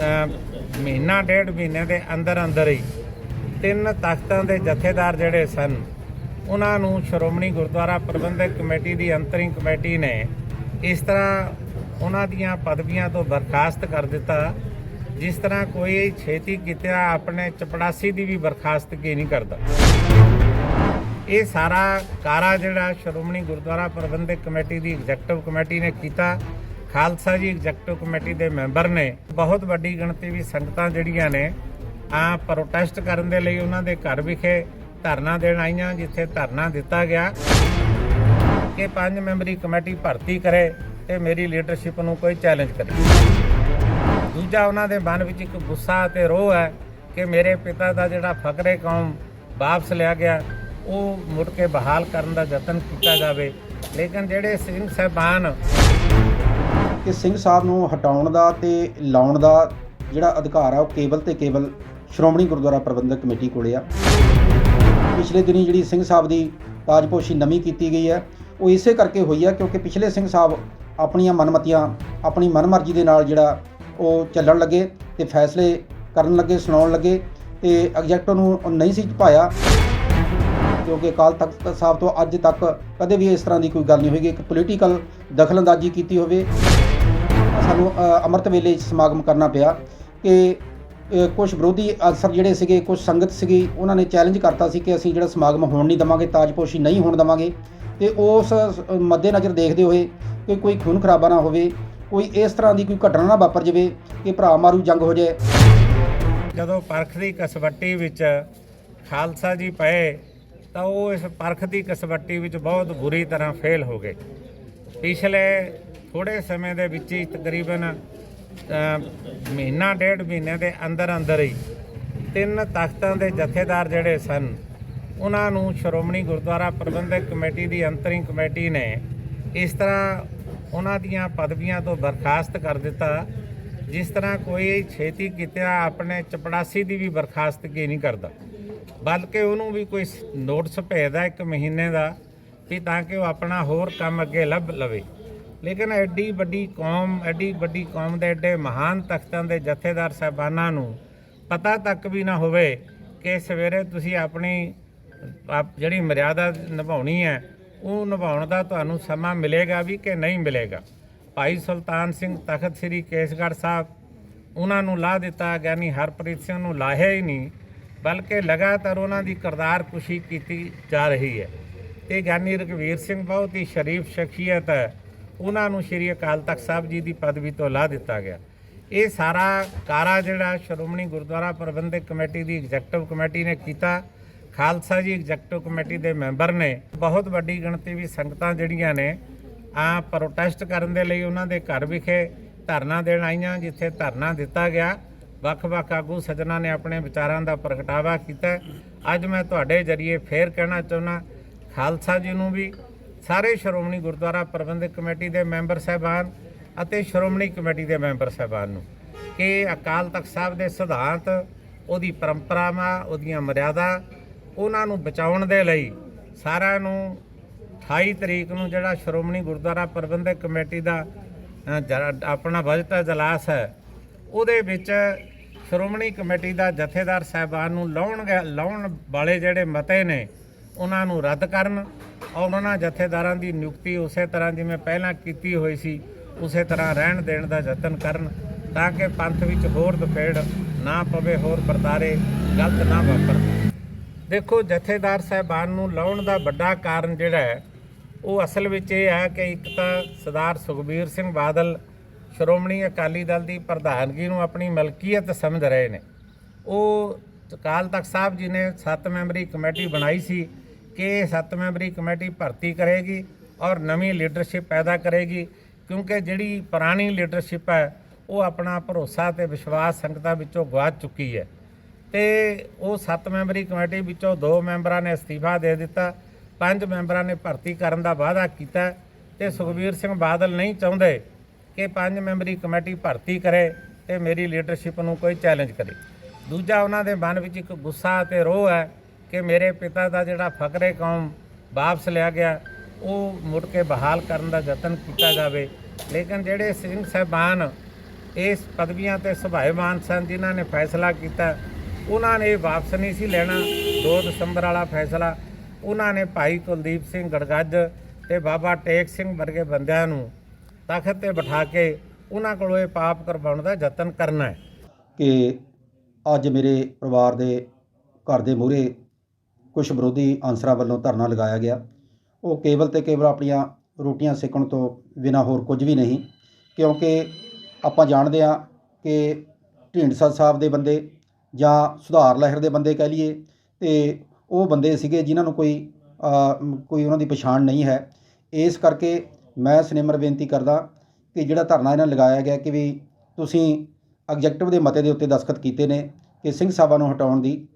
ਮਹੀਨਾ ਡੇਢ ਮਹੀਨੇ ਦੇ ਅੰਦਰ ਅੰਦਰ ਹੀ ਤਿੰਨ ਤਖਤਾਂ ਦੇ ਜਥੇਦਾਰ ਜਿਹੜੇ ਸਨ, ਉਹਨਾਂ ਨੂੰ ਸ਼੍ਰੋਮਣੀ ਗੁਰਦੁਆਰਾ ਪ੍ਰਬੰਧਕ ਕਮੇਟੀ ਦੀ ਅੰਤਰਿੰਗ ਕਮੇਟੀ ਨੇ ਇਸ ਤਰ੍ਹਾਂ ਉਹਨਾਂ ਦੀਆਂ ਪਦਵੀਆਂ ਤੋਂ ਬਰਖਾਸਤ ਕਰ ਦਿੱਤਾ, ਜਿਸ ਤਰ੍ਹਾਂ ਕੋਈ ਛੇਤੀ ਕੀਤਾ ਆਪਣੇ ਚਪੜਾਸੀ ਦੀ ਵੀ ਬਰਖਾਸਤਗੀ ਨਹੀਂ ਕਰਦਾ। ਇਹ ਸਾਰਾ ਕਾਰਾ ਜਿਹੜਾ ਸ਼੍ਰੋਮਣੀ ਗੁਰਦੁਆਰਾ ਪ੍ਰਬੰਧਕ ਕਮੇਟੀ ਦੀ ਐਗਜ਼ੈਕਟਿਵ ਕਮੇਟੀ ਨੇ ਕੀਤਾ ਖਾਲਸਾ ਜੀ ਐਗਜ਼ੈਕਟਿਵ ਕਮੇਟੀ ਦੇ ਮੈਂਬਰ ਨੇ ਬਹੁਤ ਵੱਡੀ ਗਿਣਤੀ ਵੀ ਸੰਗਤਾਂ ਜਿਹੜੀਆਂ ਨੇ ਆ ਪ੍ਰੋਟੈਸਟ ਕਰਨ ਦੇ ਲਈ ਉਹਨਾਂ ਦੇ ਘਰ ਵਿਖੇ ਧਰਨਾ ਦੇਣ ਆਈਆਂ, ਜਿੱਥੇ ਧਰਨਾ ਦਿੱਤਾ ਗਿਆ ਕਿ ਪੰਜ ਮੈਂਬਰੀ ਕਮੇਟੀ ਭਰਤੀ ਕਰੇ ਤੇ ਮੇਰੀ ਲੀਡਰਸ਼ਿਪ ਨੂੰ ਕੋਈ ਚੈਲੰਜ ਕਰੇ। ਦੂਜਾ ਉਹਨਾਂ ਦੇ ਮਨ ਵਿੱਚ ਇੱਕ ਗੁੱਸਾ ਤੇ ਰੋਹ ਹੈ ਕਿ ਮੇਰੇ ਪਿਤਾ ਦਾ ਜਿਹੜਾ ਫਕਰੇ ਕੌਮ ਵਾਪਸ ਲਿਆ ਗਿਆ, ਉਹ ਮੁੜ ਕੇ ਬਹਾਲ ਕਰਨ ਦਾ ਯਤਨ ਕੀਤਾ ਜਾਵੇ। ਲੇਕਿਨ ਜਿਹੜੇ ਸਿੰਘ ਸਾਹਿਬਾਨ ਕਿ ਸਿੰਘ ਸਾਹਿਬ ਨੂੰ ਹਟਾਉਣ ਦਾ ਤੇ ਲਾਉਣ ਦਾ ਜਿਹੜਾ ਅਧਿਕਾਰ ਆ ਉਹ ਕੇਵਲ ਤੇ ਕੇਵਲ ਸ਼੍ਰੋਮਣੀ ਗੁਰਦੁਆਰਾ ਪ੍ਰਬੰਧਕ ਕਮੇਟੀ ਕੋਲੇ ਆ। ਪਿਛਲੇ ਦਿਨੀ ਜਿਹੜੀ ਸਿੰਘ ਸਾਹਿਬ ਦੀ ਤਾਜਪੋਸ਼ੀ ਨਵੀਂ ਕੀਤੀ ਗਈ ਹੈ, ਉਹ ਇਸੇ ਕਰਕੇ ਹੋਈ ਆ ਕਿਉਂਕਿ ਪਿਛਲੇ ਸਿੰਘ ਸਾਹਿਬ ਆਪਣੀਆਂ ਮਨਮਤੀਆਂ, ਆਪਣੀ ਮਨਮਰਜ਼ੀ ਦੇ ਨਾਲ ਜਿਹੜਾ ਉਹ ਚੱਲਣ ਲੱਗੇ ਤੇ ਫੈਸਲੇ ਕਰਨ ਲੱਗੇ, ਸੁਣਾਉਣ ਲੱਗੇ ਤੇ ਐਗਜੈਕਟ ਨੂੰ ਨਹੀਂ ਸੀ ਪਾਇਆ ਕਿਉਂਕਿ ਅਕਾਲ ਤਖਤ ਸਾਹਿਬ ਤੋਂ ਅੱਜ ਤੱਕ ਕਦੇ ਵੀ ਇਸ ਤਰ੍ਹਾਂ ਦੀ ਕੋਈ ਗੱਲ ਨਹੀਂ ਹੋਏਗੀ। ਇੱਕ ਪੋਲੀਟੀਕਲ ਦਖਲਅੰਦਾਜ਼ੀ ਕੀਤੀ ਹੋਵੇ। ਸਾਨੂੰ ਅ, ਅੰਮ੍ਰਿਤ ਵੇਲੇ 'ਚ ਸਮਾਗਮ ਕਰਨਾ ਪਿਆ ਕਿ ਕੁਝ ਵਿਰੋਧੀ ਅਫਸਰ ਜਿਹੜੇ ਸੀਗੇ ਕੁਝ ਸੰਗਤ ਸੀਗੀ ਉਹਨਾਂ ਨੇ ਚੈਲੰਜ ਕਰਤਾ ਸੀ ਕਿ ਅਸੀਂ ਜਿਹੜਾ ਸਮਾਗਮ ਹੋਣ ਨਹੀਂ ਦਵਾਂਗੇ ਤਾਜਪੋਸ਼ੀ ਨਹੀਂ ਹੋਣ ਦਵਾਂਗੇ। ਤੇ ਉਸ ਸ- ਮੱਦੇਨਜ਼ਰ ਦੇਖਦੇ ਹੋਏ ਕਿ ਕੋਈ ਖੂਨ ਖਰਾਬਾ ਨਾ ਹੋਵੇ ਕੋਈ ਇਸ ਤਰ੍ਹਾਂ ਦੀ ਕੋਈ ਘਟਨਾ ਨਾ ਵਾਪਰ ਜਾਵੇ ਕਿ ਭਰਾ ਮਾਰੂ ਜੰਗ ਹੋ ਜਾਏ। ਜਦੋਂ ਪਰਖ ਦੀ ਕਸਵੱਟੀ ਵਿੱਚ ਖਾਲਸਾ ਜੀ ਪਏ ਤਾਂ ਉਹ ਇਸ ਪਰਖ ਦੀ ਕਸਵੱਟੀ ਵਿੱਚ ਬਹੁਤ ਬੁਰੀ ਤਰ੍ਹਾਂ ਫੇਲ ਹੋ ਗਏ। ਪਿਛਲੇ ਥੋੜੇ ਸਮੇਂ ਦੇ ਵਿੱਚ ਹੀ ਤਕਰੀਬਨ ਮਹੀਨਾ ਡੇਢ ਮਹੀਨੇ ਦੇ ਅੰਦਰ ਅੰਦਰ ਹੀ ਤਿੰਨ ਤਖਤਾਂ ਦੇ ਜਥੇਦਾਰ ਜਿਹੜੇ ਸਨ, ਉਹਨਾਂ ਨੂੰ ਸ਼੍ਰੋਮਣੀ ਗੁਰਦੁਆਰਾ ਪ੍ਰਬੰਧਕ ਕਮੇਟੀ ਦੀ ਅੰਤਰਿੰਗ ਕਮੇਟੀ ਨੇ ਇਸ ਤਰ੍ਹਾਂ ਉਹਨਾਂ ਦੀਆਂ ਪਦਵੀਆਂ ਤੋਂ ਬਰਖਾਸਤ ਕਰ ਦਿੱਤਾ, ਜਿਸ ਤਰ੍ਹਾਂ ਕੋਈ ਛੇਤੀ ਕੀਤਾ ਆਪਣੇ ਚਪੜਾਸੀ ਦੀ ਵੀ ਬਰਖਾਸਤਗੀ ਨਹੀਂ ਕਰਦਾ। ਬਲਕਿ ਉਹਨੂੰ ਵੀ ਕੋਈ ਸ- ਨੋਟਿਸ ਭੇਜਦਾ ਇੱਕ ਮਹੀਨੇ ਦਾ ਵੀ ਤਾਂ ਕਿ ਉਹ ਆਪਣਾ ਹੋਰ ਕੰਮ ਅੱਗੇ ਲੱਭ ਲਵੇ। ਲੇਕਿਨ ਐਡੀ ਵੱਡੀ ਕੌਮ, ਐਡੀ ਵੱਡੀ ਕੌਮ ਦੇ ਐਡੇ ਮਹਾਨ ਤਖਤਾਂ ਦੇ ਜਥੇਦਾਰ ਸਾਹਿਬਾਨਾਂ ਨੂੰ ਪਤਾ ਤੱਕ ਵੀ ਨਾ ਹੋਵੇ ਕਿ ਸਵੇਰੇ ਤੁਸੀਂ ਆਪਣੀ, ਆਪ- ਜਿਹੜੀ ਮਰਿਆਦਾ ਨਿਭਾਉਣੀ ਹੈ, ਉਹ ਨਿਭਾਉਣ ਦਾ ਤੁਹਾਨੂੰ ਸਮਾਂ ਮਿਲੇਗਾ ਵੀ ਕਿ ਨਹੀਂ ਮਿਲੇਗਾ। ਭਾਈ ਸੁਲਤਾਨ ਸਿੰਘ ਤਖਤ ਸ੍ਰੀ ਕੇਸਗੜ੍ਹ ਸਾਹਿਬ, ਉਹਨਾਂ ਨੂੰ ਲਾ ਦਿੱਤਾ, ਗਿਆਨੀ ਹਰਪ੍ਰੀਤ ਸਿੰਘ ਨੂੰ ਲਾਹਿਆ ਹੀ ਨਹੀਂ, ਬਲਕਿ ਲਗਾਤਾਰ ਉਹਨਾਂ ਦੀ ਕਰਤਾਰ ਕੁਸ਼ੀ ਕੀਤੀ ਜਾ ਰਹੀ ਹੈ। ਤੇ ਗਿਆਨੀ ਰਘਵੀਰ ਸਿੰਘ ਬਹੁਤ ਹੀ ਸ਼ਰੀਫ ਸ਼ਖਸੀਅਤ ਹੈ। ਉਹਨਾਂ ਨੂੰ ਸ਼੍ਰੀ ਅਕਾਲ ਤਖਤ ਸਾਹਿਬ ਜੀ ਦੀ ਪਦਵੀ ਤੋਂ ਲਾ ਦਿੱਤਾ ਗਿਆ। ਇਹ ਸਾਰਾ ਕਾਰਾ ਜਿਹੜਾ ਸ਼੍ਰੋਮਣੀ ਗੁਰਦੁਆਰਾ ਪ੍ਰਬੰਧਕ ਕਮੇਟੀ ਦੀ ਐਗਜ਼ੈਕਟਿਵ ਕਮੇਟੀ ਨੇ ਕੀਤਾ। ਖਾਲਸਾ ਜੀ ਐਗਜ਼ੈਕਟਿਵ ਕਮੇਟੀ ਦੇ ਮੈਂਬਰ ਨੇ। ਬਹੁਤ ਵੱਡੀ ਗਿਣਤੀ ਵੀ ਸੰਗਤਾਂ ਜਿਹੜੀਆਂ ਨੇ ਆ ਪ੍ਰੋਟੈਸਟ ਕਰਨ ਦੇ ਲਈ ਉਹਨਾਂ ਦੇ ਘਰ ਵਿਖੇ ਧਰਨਾ ਦੇਣ ਆਈਆਂ, ਜਿੱਥੇ ਧਰਨਾ ਦਿੱਤਾ ਗਿਆ। ਵੱਖ-ਵੱਖ ਆਗੂ ਸੱਜਣਾ ਨੇ ਆਪਣੇ ਵਿਚਾਰਾਂ ਦਾ ਪ੍ਰਗਟਾਵਾ ਕੀਤਾ। ਅੱਜ ਮੈਂ ਤੁਹਾਡੇ ਜਰੀਏ ਫੇਰ ਕਹਿਣਾ ਚਾਹੁੰਦਾ, ਖਾਲਸਾ ਜੀ ਨੂੰ ਵੀ ਸਾਰੇ ਸ਼੍ਰੋਮਣੀ ਗੁਰਦੁਆਰਾ ਪ੍ਰਬੰਧਕ ਕਮੇਟੀ ਦੇ ਮੈਂਬਰ ਸਾਹਿਬਾਨ ਅਤੇ ਸ਼੍ਰੋਮਣੀ ਕਮੇਟੀ ਦੇ ਮੈਂਬਰ ਸਾਹਿਬਾਨ ਨੂੰ ਕਿ ਅਕਾਲ ਤਖਤ ਸਾਹਿਬ ਦੇ ਸਿਧਾਂਤ, ਉਹਦੀ ਪਰੰਪਰਾਵਾਂ, ਉਹਦੀਆਂ ਮਰਿਆਦਾ, ਉਹਨਾਂ ਨੂੰ ਬਚਾਉਣ ਦੇ ਲਈ ਸਾਰਿਆਂ ਨੂੰ 28 ਤਰੀਕ ਨੂੰ ਜਿਹੜਾ ਸ਼੍ਰੋਮਣੀ ਗੁਰਦੁਆਰਾ ਪ੍ਰਬੰਧਕ ਕਮੇਟੀ ਦਾ ਆਪਣਾ ਬਜਟ ਅਜਲਾਸ ਹੈ, ਉਹਦੇ ਵਿੱਚ ਸ਼੍ਰੋਮਣੀ ਕਮੇਟੀ ਦਾ ਜਥੇਦਾਰ ਸਾਹਿਬਾਨ ਨੂੰ ਲਾਉਣ ਗੇ- ਲਾਉਣ ਵਾਲੇ ਜਿਹੜੇ ਮਤੇ ਨੇ, ਉਹਨਾਂ ਨੂੰ ਰੱਦ ਕਰਨ ਉਹਨਾਂ ਜਥੇਦਾਰਾਂ ਦੀ ਨਿਯੁਕਤੀ ਉਸੇ ਤਰ੍ਹਾਂ ਜਿਵੇਂ ਪਹਿਲਾਂ ਕੀਤੀ ਹੋਈ ਸੀ, ਉਸੇ ਤਰ੍ਹਾਂ ਰਹਿਣ ਦੇਣ ਦਾ ਯਤਨ ਕਰਨ ਤਾਂ ਕਿ ਪੰਥ ਵਿੱਚ ਹੋਰ ਦਫੇੜ ਨਾ ਪਵੇ, ਹੋਰ ਵਰਤਾਰੇ ਗਲਤ ਨਾ ਵਾਪਰਨ ਦੇਖੋ, ਜਥੇਦਾਰ ਸਾਹਿਬਾਨ ਨੂੰ ਲਾਉਣ ਦਾ ਵੱਡਾ ਕਾਰਨ ਜਿਹੜਾ ਹੈ, ਉਹ ਅਸਲ ਵਿੱਚ ਇਹ ਹੈ ਕਿ ਇੱਕ ਤਾਂ ਸਰਦਾਰ ਸੁਖਬੀਰ ਸਿੰਘ ਬਾਦਲ ਸ਼੍ਰੋਮਣੀ ਅਕਾਲੀ ਦਲ ਦੀ ਪ੍ਰਧਾਨਗੀ ਨੂੰ ਆਪਣੀ ਮਲਕੀਅਤ ਸਮਝ ਰਹੇ ਨੇ। ਉਹ ਅਕਾਲ ਤਖਤ ਸਾਹਿਬ ਜੀ ਨੇ 7 ਮੈਂਬਰੀ ਕਮੇਟੀ ਬਣਾਈ ਸੀ ਕਿ ਇਹ 7 ਮੈਂਬਰੀ ਕਮੇਟੀ ਭਰਤੀ ਕਰੇਗੀ ਔਰ ਨਵੀਂ ਲੀਡਰਸ਼ਿਪ ਪੈਦਾ ਕਰੇਗੀ, ਕਿਉਂਕਿ ਜਿਹੜੀ ਪੁਰਾਣੀ ਲੀਡਰਸ਼ਿਪ ਹੈ, ਉਹ ਆਪਣਾ ਭਰੋਸਾ ਤੇ ਵਿਸ਼ਵਾਸ ਸੰਗਤਾਂ ਵਿੱਚੋਂ ਗਵਾ ਚੁੱਕੀ ਹੈ। ਤੇ ਉਹ 7 ਮੈਂਬਰੀ ਕਮੇਟੀ ਵਿੱਚੋਂ ਦੋ ਮੈਂਬਰਾਂ ਨੇ ਅਸਤੀਫਾ ਦੇ ਦਿੱਤਾ, ਪੰਜ ਮੈਂਬਰਾਂ ਨੇ ਭਰਤੀ ਕਰਨ ਦਾ ਵਾਅਦਾ ਕੀਤਾ ਤੇ ਸੁਖਬੀਰ ਸਿੰਘ ਬਾਦਲ ਨਹੀਂ ਚਾਹੁੰਦੇ ਕਿ ਪੰਜ ਮੈਂਬਰੀ ਕਮੇਟੀ ਭਰਤੀ ਕਰੇ ਤੇ ਮੇਰੀ ਲੀਡਰਸ਼ਿਪ ਨੂੰ ਕੋਈ ਚੈਲੰਜ ਕਰੇ। ਦੂਜਾ ਉਹਨਾਂ ਦੇ ਮਨ ਵਿੱਚ ਇੱਕ ਗੁੱਸਾ ਤੇ ਰੋਹ ਹੈ ਕਿ ਮੇਰੇ ਪਿਤਾ ਦਾ ਜਿਹੜਾ ਫਕਰੇ ਕੌਮ ਵਾਪਸ ਲਿਆ ਗਿਆ, ਉਹ ਮੁੜ ਕੇ ਬਹਾਲ ਕਰਨ ਦਾ ਯਤਨ ਕੀਤਾ ਜਾਵੇ। ਲੇਕਿਨ ਜਿਹੜੇ ਸਿੰਘ ਸਾਹਿਬਾਨ ਇਸ ਪਦਵੀਆਂ ਤੇ ਸੁਭਾਏਮਾਨ ਸਨ ਜਿਨ੍ਹਾਂ ਨੇ ਫੈਸਲਾ ਕੀਤਾ, ਉਹਨਾਂ ਨੇ ਵਾਪਸ ਨਹੀਂ ਸੀ ਲੈਣਾ। 2 ਦਸੰਬਰ ਵਾਲਾ ਫੈਸਲਾ, ਉਹਨਾਂ ਨੇ ਭਾਈ ਕੁਲਦੀਪ ਸਿੰਘ ਗੜਗੱਜ ਤੇ ਬਾਬਾ ਟੇਕ ਸਿੰਘ ਵਰਗੇ ਬੰਦਿਆਂ ਨੂੰ ਤਖਤ ਤੇ ਬਿਠਾ ਕੇ ਉਹਨਾਂ ਕੋਲੋਂ ਇਹ ਪਾਪ ਕਰਵਾਉਣ ਦਾ ਯਤਨ ਕਰਨਾ ਹੈ। ਕਿ ਅੱਜ ਮੇਰੇ ਪਰਿਵਾਰ ਦੇ ਘਰ ਦੇ ਮੂਹਰੇ ਕੁਝ ਵਿਰੋਧੀ ਅਨਸਰਾਂ ਵੱਲੋਂ ਧਰਨਾ ਲਗਾਇਆ ਗਿਆ। ਉਹ ਕੇਵਲ ਤੇ ਕੇਵਲ ਆਪਣੀਆਂ ਰੋਟੀਆਂ ਸੇਕਣ ਤੋਂ ਬਿਨਾਂ ਹੋਰ ਕੁਝ ਵੀ ਨਹੀਂ, ਕਿਉਂਕਿ ਆਪਾਂ ਜਾਣਦੇ ਹਾਂ ਕਿ ਢੀਂਡਸਾ ਸਾਹਿਬ ਦੇ ਬੰਦੇ ਜਾਂ ਸੁਧਾਰ ਲਹਿਰ ਦੇ ਬੰਦੇ ਕਹਿ ਲਈਏ, ਤੇ ਉਹ ਬੰਦੇ ਸੀਗੇ ਜਿਨ੍ਹਾਂ ਨੂੰ ਕੋਈ ਕੋਈ ਉਹਨਾਂ ਦੀ ਪਛਾਣ ਨਹੀਂ ਹੈ। ਇਸ ਕਰਕੇ ਮੈਂ ਸਿਨੇਮਰ ਬੇਨਤੀ ਕਰਦਾ ਕਿ ਜਿਹੜਾ ਧਰਨਾ ਇਹਨਾਂ ਲਗਾਇਆ ਗਿਆ ਕਿ ਵੀ ਤੁਸੀਂ ਐਗਜੈਕਟਿਵ ਦੇ ਮਤੇ ਦੇ ਉੱਤੇ ਦਸਖਤ ਕੀਤੇ ਨੇ ਕਿ ਸਿੰਘ ਸਾਹਿਬਾਂ ਨੂੰ ਹਟਾਉਣ ਦੀ।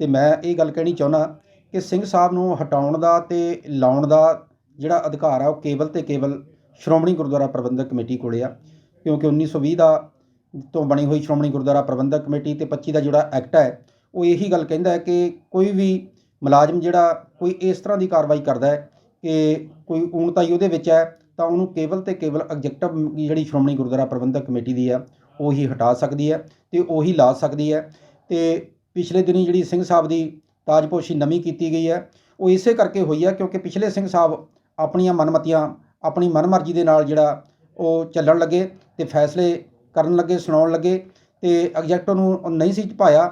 ਤੇ ਮੈਂ ਇਹ ਗੱਲ ਕਹਿਣੀ ਚਾਹੁੰਦਾ ਕਿ ਸਿੰਘ ਸਾਹਿਬ ਨੂੰ ਹਟਾਉਣ ਦਾ ਤੇ ਲਾਉਣ ਦਾ ਜਿਹੜਾ ਅਧਿਕਾਰ ਆ, ਉਹ ਕੇਵਲ ਤੇ ਕੇਵਲ ਸ਼੍ਰੋਮਣੀ ਗੁਰਦੁਆਰਾ ਪ੍ਰਬੰਧਕ ਕਮੇਟੀ ਕੋਲੇ ਆ, ਕਿਉਂਕਿ 1920 ਦਾ ਤੋਂ ਬਣੀ ਹੋਈ ਸ਼੍ਰੋਮਣੀ ਗੁਰਦੁਆਰਾ ਪ੍ਰਬੰਧਕ ਕਮੇਟੀ ਤੇ 25 ਦਾ ਜਿਹੜਾ ਐਕਟ ਹੈ, ਉਹ ਇਹੀ ਗੱਲ ਕਹਿੰਦਾ ਹੈ ਕਿ ਕੋਈ ਵੀ ਮੁਲਾਜ਼ਮ ਜਿਹੜਾ ਕੋਈ ਇਸ ਤਰ੍ਹਾਂ ਦੀ ਕਾਰਵਾਈ ਕਰਦਾ ਹੈ ਕਿ ਕੋਈ ਊਣਤਾਈ ਉਹਦੇ ਵਿੱਚ ਹੈ, ਤਾਂ ਉਹਨੂੰ ਕੇਵਲ ਤੇ ਕੇਵਲ ਐਗਜੈਕਟਿਵ ਜਿਹੜੀ ਸ਼੍ਰੋਮਣੀ ਗੁਰਦੁਆਰਾ ਪ੍ਰਬੰਧਕ ਕਮੇਟੀ ਦੀ ਆ ਉਹੀ ਹਟਾ ਸਕਦੀ ਹੈ ਤੇ ਉਹੀ ਲਾ ਸਕਦੀ ਹੈ ਤੇ ਪਿਛਲੇ ਦਿਨੀ ਜਿਹੜੀ ਸਿੰਘ ਸਾਹਿਬ ਦੀ ਤਾਜਪੋਸ਼ੀ ਨਵੀਂ ਕੀਤੀ ਗਈ ਹੈ। ਉਹ ਇਸੇ ਕਰਕੇ ਹੋਈ ਹੈ ਕਿਉਂਕਿ ਪਿਛਲੇ ਸਿੰਘ ਸਾਹਿਬ ਆਪਣੀਆਂ ਮਨਮਤੀਆਂ, ਆਪਣੀ ਮਨਮਰਜ਼ੀ ਦੇ ਨਾਲ ਜਿਹੜਾ ਉਹ ਚੱਲਣ ਲੱਗੇ ਤੇ ਫੈਸਲੇ ਕਰਨ ਲੱਗੇ, ਸੁਣਾਉਣ ਲੱਗੇ ਤੇ ਐਗਜੈਕਟਿਵ ਨੂੰ ਨਹੀਂ ਸੀ ਪਾਇਆ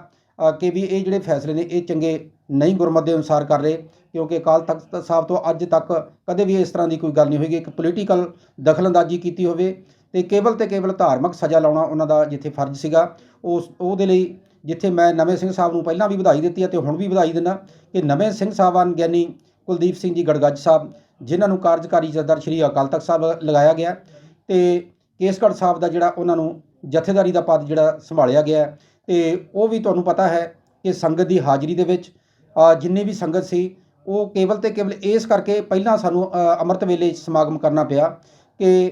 ਕਿ ਵੀ ਇਹ ਜਿਹੜੇ ਫੈਸਲੇ ਨੇ, ਇਹ ਚੰਗੇ ਨਹੀਂ ਗੁਰਮਤ ਦੇ ਅਨੁਸਾਰ ਕਰ ਰਹੇ ਕਿਉਂਕਿ ਅਕਾਲ ਤਖਤ ਸਾਹਿਬ ਤੋਂ ਅੱਜ ਤੱਕ ਕਦੇ ਵੀ ਇਸ ਤਰ੍ਹਾਂ ਦੀ ਕੋਈ ਗੱਲ ਨਹੀਂ ਹੋਈਗੀ ਇੱਕ ਪੋਲੀਟੀਕਲ ਦਖਲਅੰਦਾਜ਼ੀ ਕੀਤੀ ਹੋਵੇ ਤੇ ਕੇਵਲ ਤੇ ਕੇਵਲ ਧਾਰਮਿਕ ਸਜ਼ਾ ਲਾਉਣਾ ਉਹਨਾਂ ਦਾ ਜਿੱਥੇ ਫਰਜ਼ ਸੀਗਾ। ਉਸ, ਉਹਦੇ ਲਈ ਜਿੱਥੇ ਮੈਂ ਨਵੇਂ ਸਿੰਘ ਸਾਹਿਬ ਨੂੰ ਪਹਿਲਾਂ ਵੀ ਵਧਾਈ ਦਿੱਤੀ ਹੈ ਤੇ ਹੁਣ ਵੀ ਵਧਾਈ ਦਿੰਦਾ, ਕਿ ਨਵੇਂ ਸਿੰਘ ਸਾਹਿਬਾਨ ਗਿਆਨੀ ਕੁਲਦੀਪ ਸਿੰਘ ਜੀ ਗੜਗੱਜ ਸਾਹਿਬ, ਜਿਨ੍ਹਾਂ ਨੂੰ ਕਾਰਜਕਾਰੀ ਜਥੇਦਾਰ ਸ਼੍ਰੀ ਅਕਾਲ ਤਖਤ ਸਾਹਿਬ ਲਗਾਇਆ ਗਿਆ ਤੇ ਕੇਸਗੜ੍ਹ ਸਾਹਿਬ ਦਾ ਜਿਹੜਾ ਉਹਨਾਂ ਨੂੰ ਜਥੇਦਾਰੀ ਦਾ ਪਦ ਜਿਹੜਾ ਸੰਭਾਲਿਆ ਗਿਆ ਹੈ ਤੇ ਉਹ ਵੀ ਤੁਹਾਨੂੰ ਪਤਾ ਹੈ ਕਿ ਸੰਗਤ ਦੀ ਹਾਜ਼ਰੀ ਦੇ ਵਿੱਚ ਜਿੰਨੀ ਵੀ ਸੰਗਤ ਸੀ, ਉਹ ਕੇਵਲ ਤੇ ਕੇਵਲ ਇਸ ਕਰਕੇ ਪਹਿਲਾਂ ਸਾਨੂੰ ਅੰਮ੍ਰਿਤ ਵੇਲੇ ਸਮਾਗਮ ਕਰਨਾ ਪਿਆ ਕਿ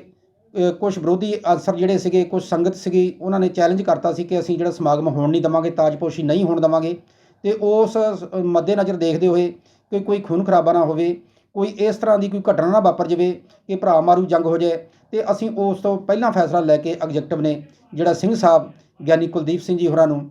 ਕੁਝ ਵਿਰੋਧੀ ਅਨਸਰ ਜਿਹੜੇ ਸੀਗੇ ਕੁਝ ਸੰਗਤ ਸੀਗੀ, ਉਹਨਾਂ ਨੇ ਚੈਲੰਜ ਕਰਤਾ ਸੀ ਕਿ ਅਸੀਂ ਜਿਹੜਾ ਸਮਾਗਮ ਹੋਣ ਨਹੀਂ ਦਵਾਂਗੇ, ਤਾਜਪੋਸ਼ੀ ਨਹੀਂ ਹੋਣ ਦਵਾਂਗੇ। ਤੇ ਉਸ ਮੱਦੇਨਜ਼ਰ ਦੇਖਦੇ ਹੋਏ ਕਿ ਕੋਈ ਖੂਨ ਖਰਾਬਾ ਨਾ ਹੋਵੇ, ਕੋਈ ਇਸ ਤਰ੍ਹਾਂ ਦੀ ਕੋਈ ਘਟਨਾ ਨਾ ਵਾਪਰ ਜਾਵੇ ਕਿ ਭਰਾ ਮਾਰੂ ਜੰਗ ਹੋ ਜਾਏ। ਤੇ ਅਸੀਂ ਉਸ ਤੋਂ ਪਹਿਲਾਂ ਫੈਸਲਾ ਲੈ ਕੇ ਐਗਜੈਕਟਿਵ ਨੇ ਜਿਹੜਾ ਸਿੰਘ ਸਾਹਿਬ, ਗਿਆਨੀ ਕੁਲਦੀਪ ਸਿੰਘ ਜੀ ਹੋਰਾਂ ਨੂੰ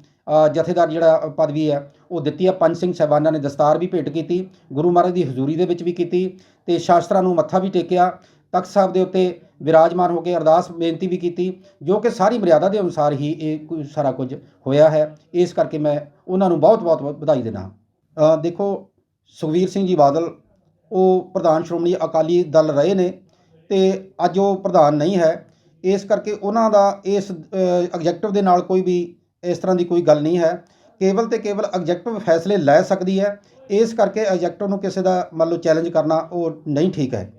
ਜਥੇਦਾਰ ਜਿਹੜਾ ਪਦਵੀ ਹੈ, ਉਹ ਦਿੱਤੀ ਆ ਪੰਜ ਸਿੰਘ ਸਾਹਿਬਾਨਾਂ ਨੇ ਦਸਤਾਰ ਵੀ ਭੇਟ ਕੀਤੀ, ਗੁਰੂ ਮਹਾਰਾਜ ਦੀ ਹਜ਼ੂਰੀ ਦੇ ਵਿੱਚ ਵੀ ਕੀਤੀ ਤੇ ਸ਼ਾਸਤਰਾਂ ਨੂੰ ਮੱਥਾ ਵੀ ਟੇਕਿਆ। ਤਖਤ ਸਾਹਿਬ ਦੇ ਉੱਤੇ ਵਿਰਾਜਮਾਨ ਹੋ ਕੇ ਅਰਦਾਸ ਬੇਨਤੀ ਵੀ ਕੀਤੀ, ਜੋ ਕਿ ਸਾਰੀ ਮਰਿਆਦਾ ਦੇ ਅਨੁਸਾਰ ਹੀ ਇਹ ਸਾਰਾ ਕੁਝ ਹੋਇਆ ਹੈ। ਇਸ ਕਰਕੇ ਮੈਂ ਉਹਨਾਂ ਨੂੰ ਬਹੁਤ ਬਹੁਤ ਵਧਾਈ ਦਿੰਦਾ ਹਾਂ। ਦੇਖੋ, ਸੁਖਵੀਰ ਸਿੰਘ ਜੀ ਬਾਦਲ, ਉਹ ਪ੍ਰਧਾਨ ਸ਼੍ਰੋਮਣੀ ਅਕਾਲੀ ਦਲ ਰਹੇ ਨੇ ਤੇ ਅੱਜ ਉਹ ਪ੍ਰਧਾਨ ਨਹੀਂ ਹੈ। ਇਸ ਕਰਕੇ ਉਹਨਾਂ ਦਾ ਇਸ ਐਗਜੈਕਟਿਵ ਦੇ ਨਾਲ ਕੋਈ ਵੀ ਇਸ ਤਰ੍ਹਾਂ ਦੀ ਕੋਈ ਗੱਲ ਨਹੀਂ ਹੈ। ਕੇਵਲ ਤੇ ਕੇਵਲ ਐਗਜੈਕਟਿਵ ਫੈਸਲੇ ਲੈ ਸਕਦੀ ਹੈ। ਇਸ ਕਰਕੇ ਐਗਜੈਕਟਿਵ ਨੂੰ ਕਿਸੇ ਦਾ ਮੰਨ ਲਓ ਚੈਲੰਜ ਕਰਨਾ ਉਹ ਨਹੀਂ ਠੀਕ ਹੈ।